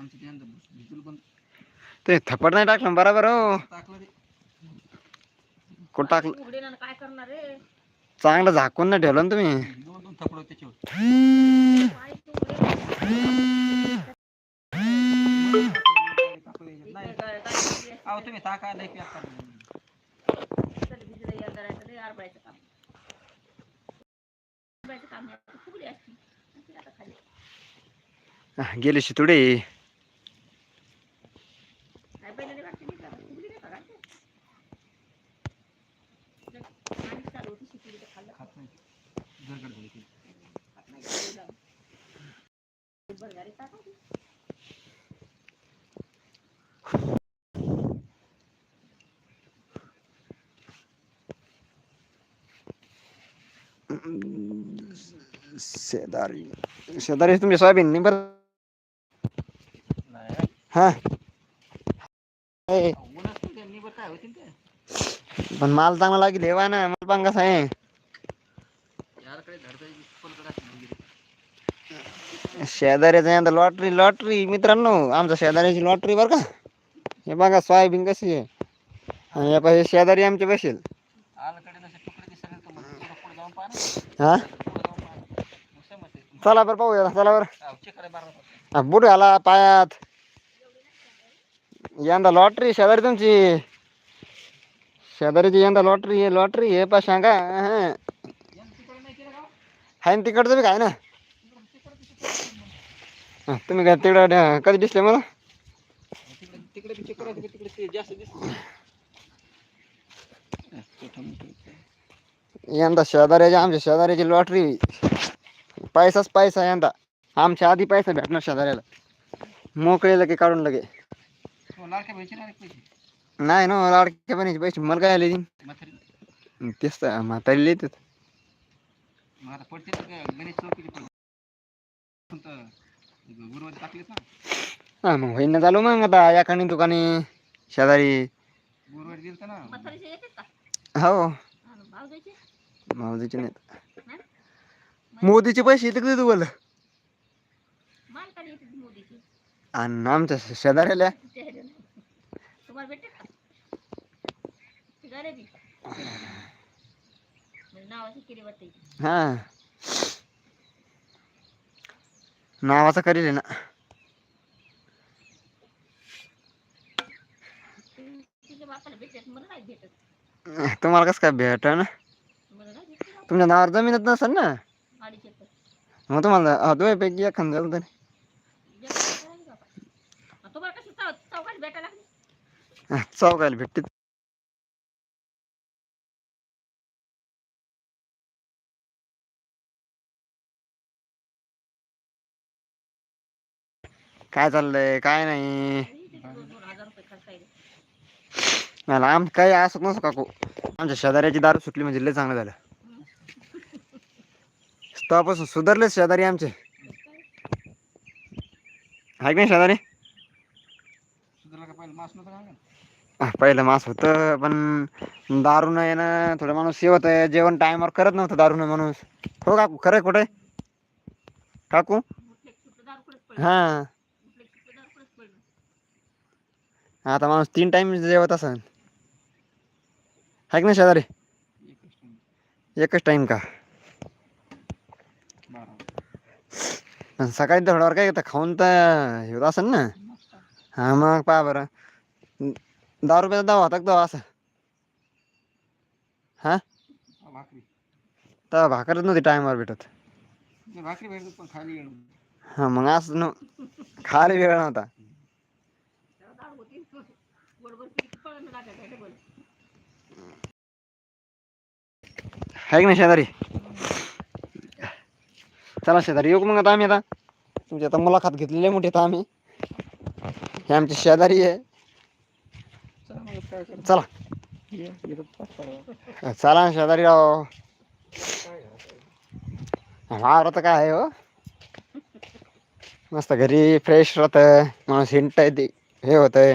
आमच्या त्यांना भिजूल पण ते थप्पड नाही टाकलं बरोबर हो. टाकलं ते. कुठं टाकलं? उघडे ना काय करणार रे? चांगलं झाकून नाही ठेवलं ना तुम्ही? दोन दोन थपड त्याच्यावर पाय तू उघडे. नाही काय- काय करते? अहो तुम्ही टाका लई पॅक करा चल भिजलं या करायचं लय आरबायचं काम. आरबायचं काम आहे. आता फुगडी असती. आणि ती आता खाली. गेली शितुडे काय पहिलं लय वाटते नाही का? फुगडी नाही का घालते? लय पाणी चालू होती शिकली तर खाल्लं खात नाही जरगड झाली ती. खात नाही का? लावून. बरं झाली टाकायची. शेजारी. शेजारी तुमची सोयाबीन नाही बरं? हा? पण माल चांगला लागेल हेवा ना माल पण कसा आहे. शेजाऱ्याचा लॉटरी लॉटरी मित्रांनो आमच्या शेजाऱ्याची लॉटरी बरं का. हे बघा सोयाबीन कशी आहे. आणि हे पाहिजे शेजारी आमचे बसेल आलकडे नसे तुकडे दिसले तर मग पुढे पुढे जाऊन पाहा हा? चला बरं पाहूया चला बरं. हा, बूट घाला पायात. यंदा लॉटरी शेजारी तुमची. शेजारीची यंदा लॉटरी आहे लॉटरी हे पा सांगा. हाय ना तिकडचं बी काय ना? तुम्ही काय तिकडं कधी दिसले मला? तिकडे जास्त यंदा शेजाऱ्याची आमच्या शेजाऱ्याची लॉटरी पैसाच पैसा यंदा. आमच्या आधी पैसा भेटणार शेजाऱ्याला. मोकळे लगे काढून लगे. हो, नाही ना लाडक्या पाण्याचे पैसे. मला काय आले तेच तर म्हातारी पण ना. हा मग होईन ना चालू मग आता. याकानी दुकानी शेजारी. हो. भाव द्यायचे मोदीचे पैसे येते कधी तुम्हाला? आणि आमच्या शेजाऱ्याला? का? म्हणजे हा. नावाचं करील ना. नाही तुम्हाला कसं काय भेट ना मला नाही भेटत राव. तुमच्या नावावर जमीनच नसेल ना अडीच एकर मग तुम्हाला दोयपैकी एखादं झालं तरी तुम्हाला कशी चौ चौकात भेटायला लागली चौकायला भेटते काय चाललंय? काय नाही. दोन दोन हजार रुपये खर्च आहे मला आम काही असं नसतं काकू. आमच्या शेजाऱ्याची दारू सुटली म्हणजे लय चांगलं झालं. तेव्हापासून सुधारले शेजारी आमचे. आहे नाही शेजारी? पहिलं मास होतं पण दारू न येणं थोडं माणूस शेवत आहे जेवण टायमावर करत नव्हतं दारू न माणूस. हो काकू खरं कुठे काकू? हा. आता माणूस तीन टाइम जेवत असन. आहे ना नाही शेजारी? एकच एकच टाइम का? पण सकाळी तर थोड्यावर काय येतं? खाऊन तर हे असेल ना? हा मग पहा बरं. दहा रुपयाचा दवा होता दवा असं? हा? भाकरी. तर भाकरच नव्हती टायमावर भेटत. खाली हा मग असं न खायला वेळ नव्हता. आहे की नाही शेजारी? चला शेजारी येऊ मग आता आम्ही आता? तुमची आता मुलाखत घेतलेली आहे मोठी आता आम्ही. हे आमचे शेजारी आहे. चला. चला ना शेजारी राव. काय राहतं काय आहे हो? मस्त घरी फ्रेश राहतं माणूस हिंट आहे ते हे होतंय.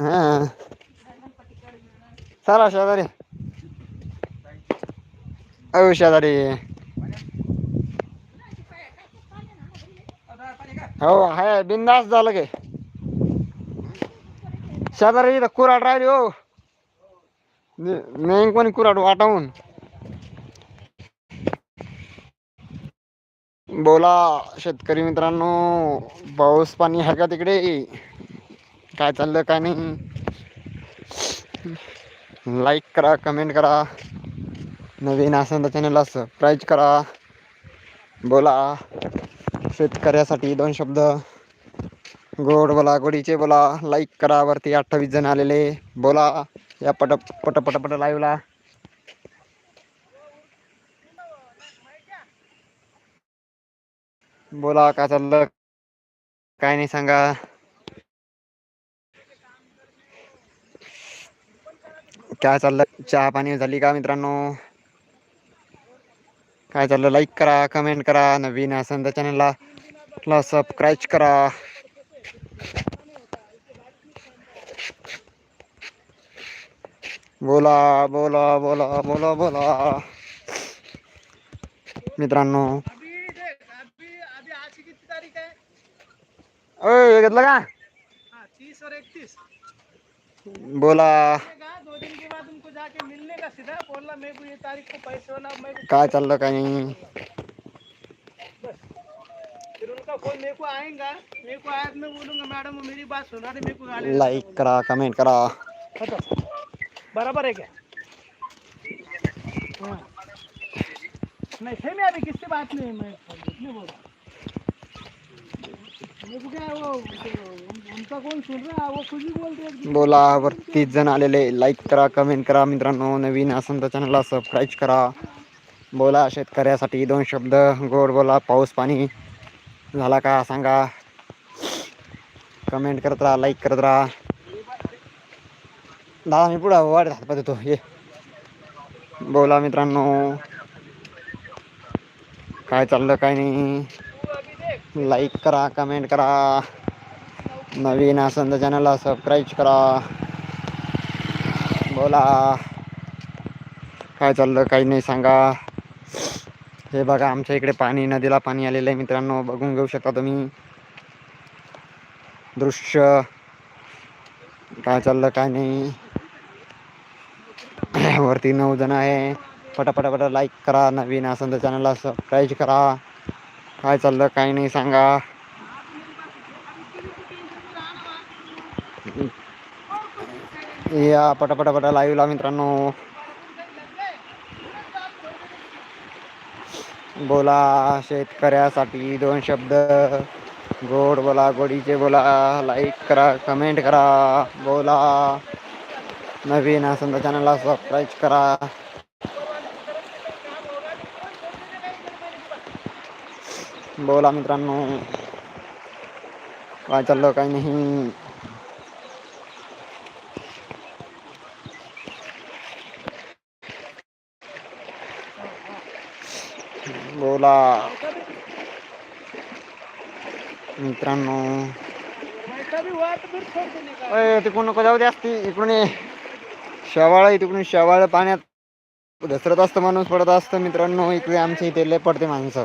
हां. चला शेजारी. अहो शेजारी अहो, दादा, पाणी का? हो हाय बिंदास झालं काय शेजारी इथं कुराड राहिली हो. नेईन कोणी कुराड वाटावून. बोला शेतकरी मित्रांनो पाऊस पाणी आहे का तिकडे? काय चाललं काय नाही? लाईक करा कमेंट करा. नवीन असेल तर चॅनलला सबस्क्राईब करा. बोला. शेतकऱ्यासाठी दोन शब्द. गोड बोला गोडीचे बोला. लाईक करा वरती अठ्ठावीस जण आलेले. बोला. या पट पट पट पट लाईव्हला बोला काय चाललं? काय नाही सांगा. काय चाललं? चहा पाणी झाली का मित्रांनो? काय चाललं लाईक करा कमेंट करा नवीन असेल तर चॅनलला सबस्क्राईब करा बोला बोला बोला बोला बोला मित्रांनो घेतलं का तीस और इकतीस बोला दो दिन के बाद उनको जाके मिलने का सीधा बोलना मेरे को ये तारीख को पैसे होना को काय चाललं काय नाही? फिर उनका फ़ोन मेरे को आएगा मेरे को? आया मैं बोलूँगा मैडम मेरी बात सुना रहे मेरे को लाईक करा कमेंट करा बराबर है. क्या। नहीं थे मैं अभी किससे बात नहीं मैं बोल. बोला वर तीस बोला वरतीस जण आलेले लाईक करा कमेंट करा. मित्रांनो नवीन असेल तर चॅनलला सबस्क्राईब करा. बोला शेतकऱ्यासाठी दोन शब्द. गोड बोला पाऊस पाणी. झाला का? सांगा. कमेंट करत राहा लाईक करत राहा. दादा मी पुढं वाढत हात येतो हे बोला मित्रांनो. काय चाललं काय नाही? लाईक करा कमेंट करा. नवीन असेल तर चॅनलला सबस्क्राईब करा. बोला. काय चाललं काही नाही सांगा. हे बघा आमच्या इकडे पाणी नदीला पाणी आलेलं आहे मित्रांनो. बघून घेऊ शकता तुम्ही. दृश्य. काय चाललं काय नाही. वरती नऊ जण आहे. पटापटापटा लाईक करा. नवीन असेल तर चॅनलला सबस्क्राईब करा. काय चाललं काही नाही सांगा. या पटापटापटा लाईव्हला मित्रांनो. बोला शेतकऱ्यासाठी दोन शब्द. गोड बोला गोडीचे बोला. लाईक करा कमेंट करा. बोला. नवीन असं तर चॅनलला सबस्क्राईब करा. बोला मित्रांनो. काय चाललं काय नाही. बोला. मित्रांनो. तिकडून नको जाऊ दे असती इकडून ये. शेवाळ आहे तिकडून शेवाळ पाण्यात घसरत असतं माणूस पडत असतं मित्रांनो. इकडे आमच्या इथे लय पडते माणसं.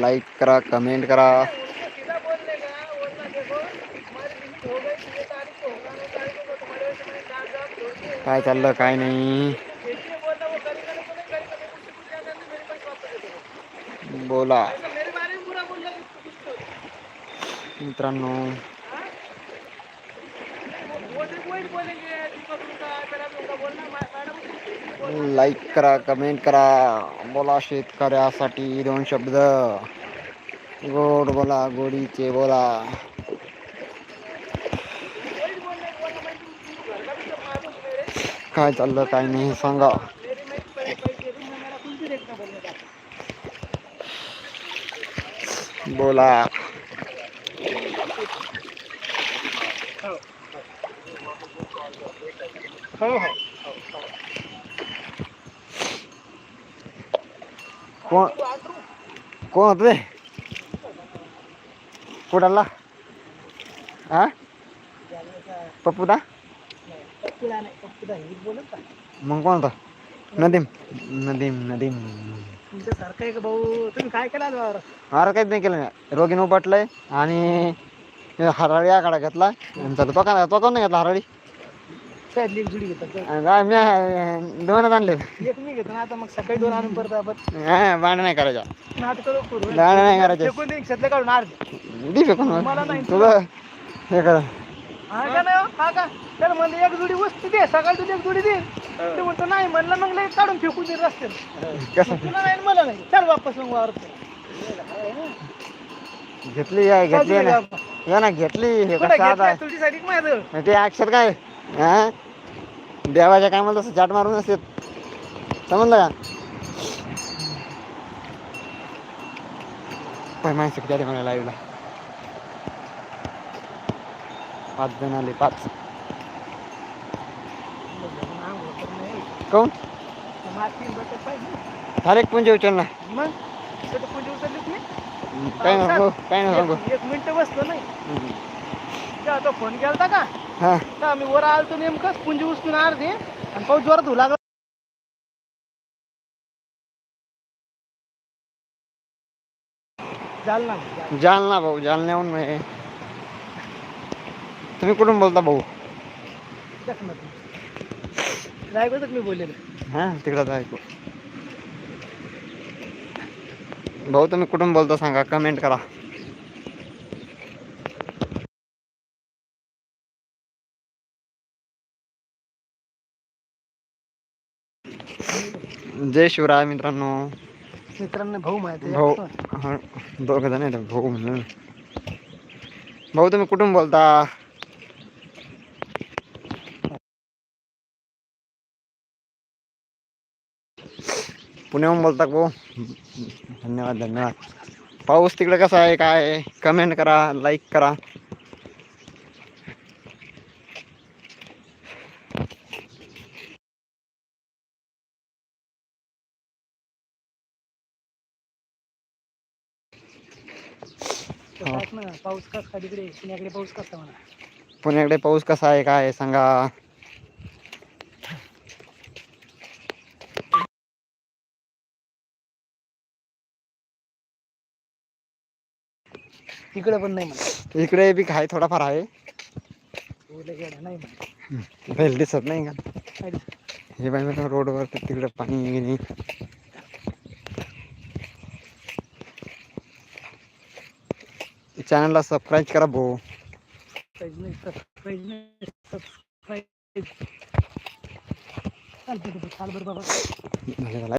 लाईक करा कमेंट करा. काय चाललं काय नाही. बोला. मित्रांनो वो करेगा नहीं तो नहीं करेगा मैं मुझसे कुछ ज्यादा नहीं मेरे पास वापस दे देगा बोला ऐसा मेरे बारे में बुरा बोल रहा है कुछ तो मित्रांनो वो सिर्फ वही बोलेंगे दीपक उनका तेरा भी उनका बोलना मै- मैडम बोलना लाईक करा कमेंट करा बोला शेतकऱ्यासाठी दोन शब्द. गोड बोला गोडीचे बोला. काय चाललं काय नाही सांगा. बोला. हो हो. कोण? कोण होतं ते? कुठाला हा पप्पूदा? मग कोण होता? नदीम. नदीम नदीम. तुमच्यासारखं आहे का भाऊ तुम्ही काय केला अरे काहीच नाही केलं नाही. रोगीन उपटलंय आणि हराळी आकडा घेतला आणि तो का तो कोण नाही घेतला हराळी. शाळेतली एक जुडी घेतात आणि काय मी अं, दोनच आणले. एक मी घेतो ना आता मग सकाळी दोन आणून परत आपण हा भांड नाही करायचा नाटक करू नाही करायचे. फेकून दे, शेतले काढून अर्धे दे फेकून मला नाही. तुला हे कर. हा का नाही हो? हा का? त्याला म्हणलं एक जुडी वस्तू दे सकाळी तुझी एक जुडी दे. ते म्हणतो नाही म्हणलं मग लई काढून फेकून दे कसं? तुला नाही आणि मला नाही. चल वापस मग वावरत घेतली आहे घेतली आहे ना. या ना घेतली. हे कसं आता? तुझ्यासाठी का माझं. ते अक्षर काय? हा? देवाच्या कामाला तसं चाट मारून असते समजलं का? पाय माणसं किती मला लाईव्हला पाच जण आले पाच. कोण एक पुंज उचल ना. मग? तिथं पुंजी उचललीच नाही काय ना सांगू काय ना सांगू एक- मिनिट बसलो नाही. फोन केलता का? हा. मी वर आलतो नेमकं पुंजी उचलून अर्धे आणि पाऊस जोरात होऊ लागला. जालना. भाऊ जालन्याहून मी. तुम्ही कुठून बोलता भाऊ? मी हा तिकडं ऐकू. भाऊ तुम्ही कुठून बोलता सांगा कमेंट करा. जय शिवराय मित्रांनो. मित्रांनो भाऊ माहिती भाऊ हा दोघं जण आहेत. भाऊ म्हणून भाऊ तुम्ही कुठून बोलता? पुण्याहून बोलता भाऊ? धन्यवाद धन्यवाद. पाऊस तिकडे कसा आहे? काय कमेंट करा लाईक करा. ना पाऊस कसा तिकडे? पुण्याकडे पाऊस कसा म्हणा? पुण्याकडे पाऊस कसा आहे काय आहे सांगा. तिकडे पण नाही म्हणा. इकडे बी काय थोडाफार आहे. ओले गेला नाही म्हणा. बैल दिसत नाही का? दिसत? हे बाई रोडवर तिकडे पाणी गिनी चॅनलला सबस्क्राईब करा भाऊ. सबस्क्राईब